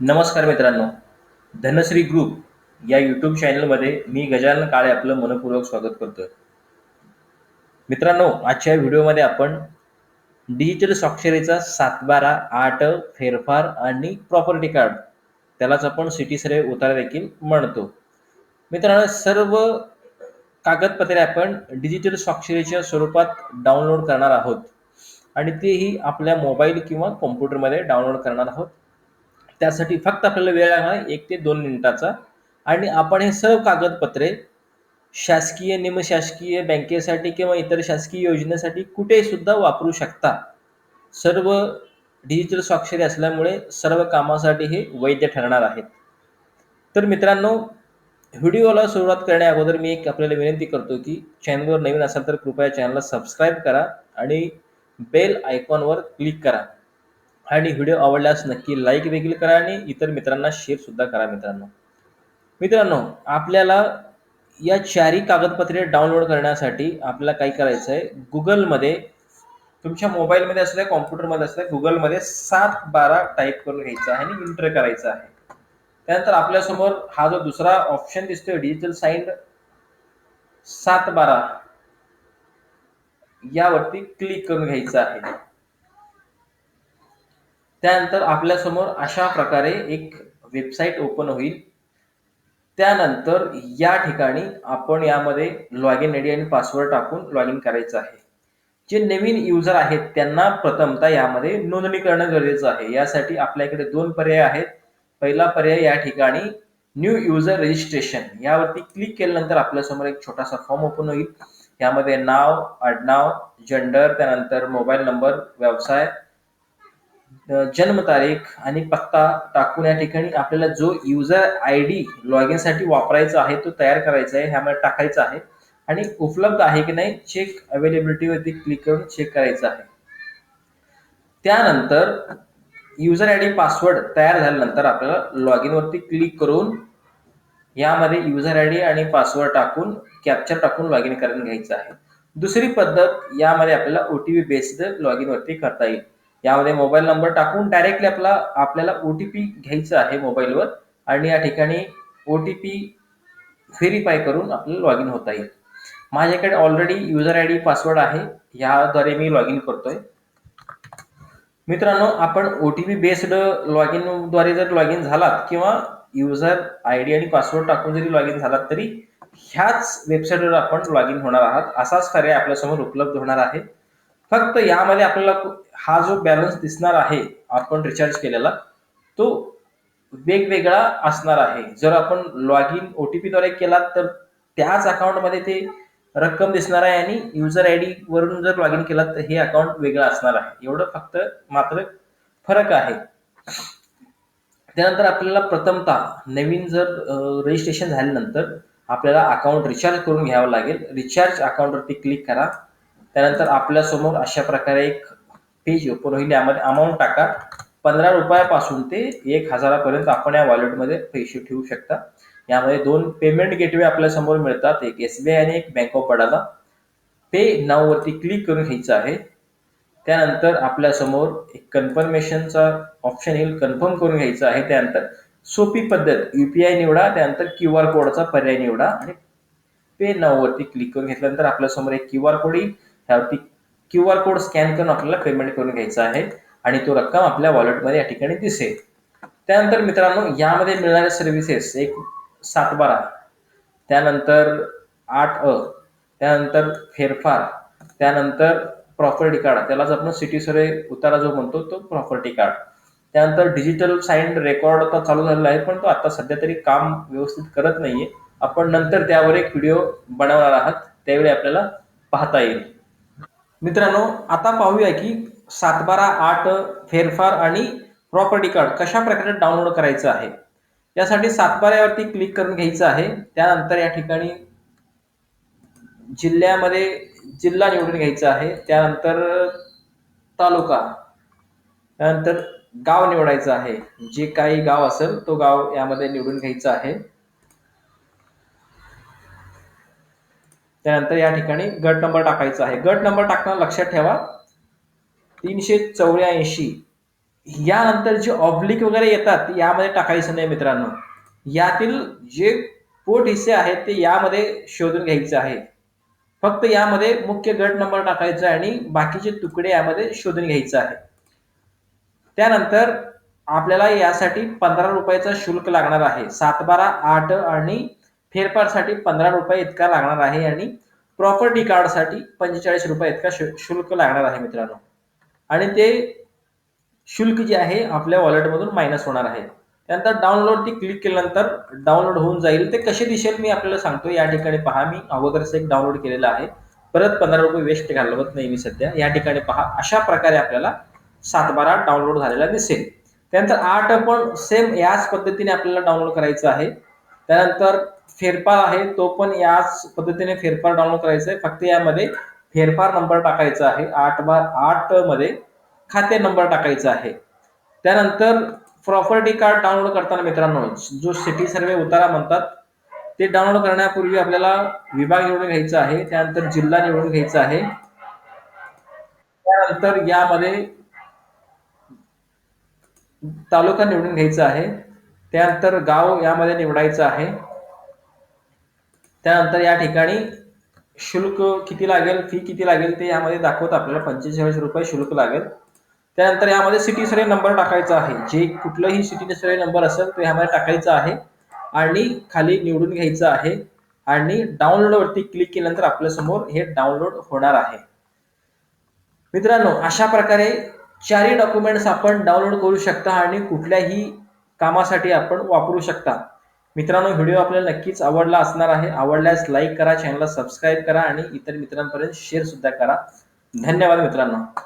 नमस्कार मित्रांनो. धनश्री ग्रुप या यूट्यूब चॅनलमध्ये मी गजानन काळे आपलं मनपूर्वक स्वागत करतो मित्रांनो आजच्या व्हिडिओमध्ये आपण डिजिटल स्वाक्षरीचा सातबारा आठ फेरफार आणि प्रॉपर्टी कार्ड त्यालाच आपण सिटी सर्वे उतारा देखील म्हणतो. मित्रांनो सर्व कागदपत्रे आपण डिजिटल स्वाक्षरीच्या स्वरूपात डाउनलोड करणार आहोत. आणि तेही आपल्या मोबाईल किंवा कॉम्प्युटरमध्ये डाउनलोड करणार आहोत. त्यासाठी फक्त आपल्याला वेळ लागणार आहे एक ते दोन मिनिटाचा. आणि आपण हे सर्व कागदपत्रे शासकीय निमशासकीय बँकेसाठी किंवा इतर शासकीय योजनेसाठी कुठे सुद्धा वापरू शकता. सर्व डिजिटल स्वाक्षरी असल्यामुळे सर्व कामासाठी हे वैध ठरणार आहेत. तर मित्रांनो व्हिडिओला सुरुवात करण्या अगोदर मी एक आपल्याला विनंती करतो की चॅनलवर नवीन असाल तर कृपया चॅनलला सबस्क्राईब करा आणि बेल आयकॉनवर क्लिक करा. आणि व्हिडिओ आवडल्यास नक्की लाईक देखील करा आणि इतर मित्रांना शेअर सुद्धा करा मित्रांनो. मित्रांनो आपल्याला या चारही कागदपत्रे डाउनलोड करण्यासाठी आपल्याला काय करायचं आहे? गुगलमध्ये तुमच्या मोबाईलमध्ये असल्या कॉम्प्युटरमध्ये असल्या गुगलमध्ये सात बारा टाईप करून घ्यायचा आहे आणि इंटर करायचं आहे. त्यानंतर आपल्यासमोर हा जो दुसरा ऑप्शन दिसतोय डिजिटल साईन सात बारा यावरती क्लिक करून घ्यायचं आहे. त्यानंतर आपल्यासमोर अशा प्रकारे एक वेबसाईट ओपन होईल. त्यानंतर या ठिकाणी आपण यामध्ये लॉग इन आय डी आणि पासवर्ड टाकून लॉग इन करायचं आहे. जे नवीन युजर आहेत त्यांना प्रथमतः यामध्ये नोंदणी करणं गरजेचं आहे. यासाठी आपल्याकडे दोन पर्याय आहेत. पहिला पर्याय या ठिकाणी न्यू युजर रजिस्ट्रेशन यावरती क्लिक केल्यानंतर आपल्यासमोर एक छोटासा फॉर्म ओपन होईल. यामध्ये नाव आडनाव जेंडर त्यानंतर मोबाईल नंबर व्यवसाय जन्मतारीख आणि पत्ता टाकून या ठिकाणी आपल्याला जो युजर आय डी लॉग इनसाठी वापरायचा आहे तो तयार करायचा आहे ह्यामध्ये टाकायचा आहे. आणि उपलब्ध आहे की नाही चेक अवेलेबिलिटीवरती क्लिक करून चेक करायचं आहे. त्यानंतर युजर आय डी पासवर्ड तयार झाल्यानंतर आपल्याला लॉग इन वरती क्लिक करून यामध्ये युजर आय डी आणि पासवर्ड टाकून कॅप्चर टाकून लॉग इन करून घ्यायचं आहे. दुसरी पद्धत यामध्ये आपल्याला ओटीपी बेस्ड लॉग इन वरती करता येईल. यामध्ये मोबाईल नंबर टाकून डायरेक्टली आपला आपल्याला ओ टी पी घ्यायचा आहे मोबाईलवर आणि या ठिकाणी ओ टी पी व्हेरीफाय करून आपल्याला लॉग इन होता येईल. माझ्याकडे already user I D password आहे. याद्वारे मी लॉग इन करतोय. मित्रांनो आपण O T P based log इनद्वारे जर लॉग इन झालात किंवा युजर आय डी आणि पासवर्ड टाकून जरी लॉग इन झालात तरी ह्याच वेबसाईटवर आपण लॉग इन होणार आहात. असाच पर्याय आपल्यासमोर उपलब्ध होणार आहे. फक्त यामध्ये आपल्याला हा जो बॅलन्स दिसणार आहे आपण रिचार्ज केलेला तो वेगवेगळा असणार आहे. जर आपण लॉग इन ओटीपी द्वारे केला तर त्याच अकाउंटमध्ये ते रक्कम दिसणार आहे आणि युजर आय डी वरून जर लॉग इन केला तर हे अकाउंट वेगळं असणार आहे. एवढं फक्त मात्र फरक आहे. त्यानंतर आपल्याला प्रथमतः नवीन जर रजिस्ट्रेशन झाल्यानंतर आपल्याला अकाउंट रिचार्ज करून घ्यावं लागेल. रिचार्ज अकाउंटवरती क्लिक करा. त्यानंतर आपल्यासमोर अशा प्रकारे एक पेज ओपन होईल. यामध्ये अमाऊंट टाका. पंधरा रुपयापासून ते एक हजारापर्यंत आपण या वॉलेटमध्ये पैसे ठेवू शकता. यामध्ये दोन पेमेंट गेटवे आपल्यासमोर मिळतात. एक एस बी आय आणि एक बँक ऑफ बडोदा पे नाववरती क्लिक करून घ्यायचं आहे. त्यानंतर आपल्यासमोर एक कन्फर्मेशनचा ऑप्शन येईल. कन्फर्म करून घ्यायचं आहे त्यानंतर. सोपी पद्धत. युपीआय निवडा. त्यानंतर क्यू आर कोडचा पर्याय निवडा. आणि पे नाववरती क्लिक करून घेतल्यानंतर आपल्यासमोर एक क्यू आर कोड येईल. त्यावरती क्यू आर कोड स्कॅन करून आपल्याला पेमेंट करून घ्यायचा आहे आणि तो रक्कम आपल्या वॉलेटमध्ये या ठिकाणी दिसेल. त्यानंतर मित्रांनो यामध्ये मिळणाऱ्या सर्व्हिसेस एक सातबारा त्यानंतर आठ अ त्यानंतर फेरफार त्यानंतर प्रॉपर्टी कार्ड त्यालाच आपण सिटी सर्वे उतारा जो म्हणतो तो प्रॉपर्टी कार्ड त्यानंतर डिजिटल साईन रेकॉर्ड आता चालू झालेला आहे पण तो आता सध्या तरी काम व्यवस्थित करत नाहीये. आपण नंतर त्यावर एक व्हिडिओ बनवणार आहात त्यावेळी आपल्याला पाहता येईल. मित्रांनो आता पाहूया की सातबारा आठ फेरफार आणि प्रॉपर्टी कार्ड कशा प्रकारे डाउनलोड करायचं आहे. यासाठी सातबाऱ्यावरती क्लिक करून घ्यायचं आहे. त्यानंतर या ठिकाणी जिल्ह्यामध्ये जिल्हा निवडून घ्यायचा आहे. त्यानंतर तालुका त्यानंतर गाव निवडायचं आहे. जे काही गाव असेल तो गाव यामध्ये निवडून घ्यायचा आहे. त्यानंतर या ठिकाणी गट नंबर टाकायचा आहे. गट नंबर टाकताना लक्षात ठेवा तीनशे चौऱ्याऐंशी. यानंतर जे ऑब्लिक वगैरे येतात यामध्ये टाकायचं नाही मित्रांनो. यातील जे पोट हिस्से आहेत ते यामध्ये शोधून घ्यायचे आहे. फक्त यामध्ये मुख्य गट नंबर टाकायचा आहे आणि बाकीचे तुकडे यामध्ये शोधून घ्यायचे आहे. त्यानंतर आपल्याला यासाठी पंधरा रुपयाचा शुल्क लागणार आहे. सात बारा आठ आणि फेरफारसाठी पंधरा रुपये इतका लागणार आहे आणि प्रॉपर्टी कार्डसाठी पंचेचाळीस रुपये इतका शुल्क लागणार आहे मित्रांनो. आणि ते शुल्क जे आहे आपल्या वॉलेटमधून मायनस होणार आहे. त्यानंतर डाउनलोड ती क्लिक केल्यानंतर डाउनलोड होऊन जाईल. ते कसे दिसेल मी आपल्याला सांगतो या ठिकाणी पहा मी अगोदरच एक डाउनलोड केलेलं आहे. परत पंधरा रुपये वेस्ट घालवत नाही मी सध्या. या ठिकाणी पहा अशा प्रकारे आपल्याला सात बारा डाउनलोड झालेला दिसेल. त्यानंतर आठ पण सेम याच पद्धतीने आपल्याला डाउनलोड करायचं आहे. त्यानंतर फेरफार आहे तो पण याच पद्धतीने फेरफार डाउनलोड करायचा आहे फक्त यामध्ये फेरफार नंबर टाकायचा आहे. आठ बार आठमध्ये खाते नंबर टाकायचा आहे. त्यानंतर प्रॉपर्टी कार्ड डाउनलोड करताना मित्रांनो जो सिटी सर्वे उतारा म्हणतात ते डाउनलोड करण्यापूर्वी आपल्याला विभाग निवडून घ्यायचा आहे त्यानंतर जिल्हा निवडून घ्यायचा आहे. त्यानंतर यामध्ये तालुका निवडून घ्यायचा आहे. त्यानंतर गाव यामध्ये निवडायचं आहे. त्यानंतर या ठिकाणी शुल्क किती लागेल फी किती लागेल ते यामध्ये दाखवत आपल्याला पंचेचाळीस रुपये शुल्क लागेल. त्यानंतर यामध्ये सिटी सर्वे नंबर टाकायचा आहे. जे कुठलंही सिटी सर्वे नंबर असेल तो यामध्ये टाकायचा आहे आणि खाली निवडून घ्यायचं आहे आणि डाउनलोडवरती क्लिक केल्यानंतर आपल्यासमोर हे डाउनलोड होणार आहे. मित्रांनो अशा प्रकारे चारही डॉक्युमेंट्स आपण डाउनलोड करू शकता आणि कुठल्याही कामासाठी आपण वापरू शकता. मित्रांनो व्हिडिओ आपल्याला नक्कीच आवडला असणार आहे. आवडल्यास लाईक करा चॅनलला सबस्क्राईब करा आणि इतर मित्रांपर्यंत शेअर सुद्धा करा. धन्यवाद मित्रांनो.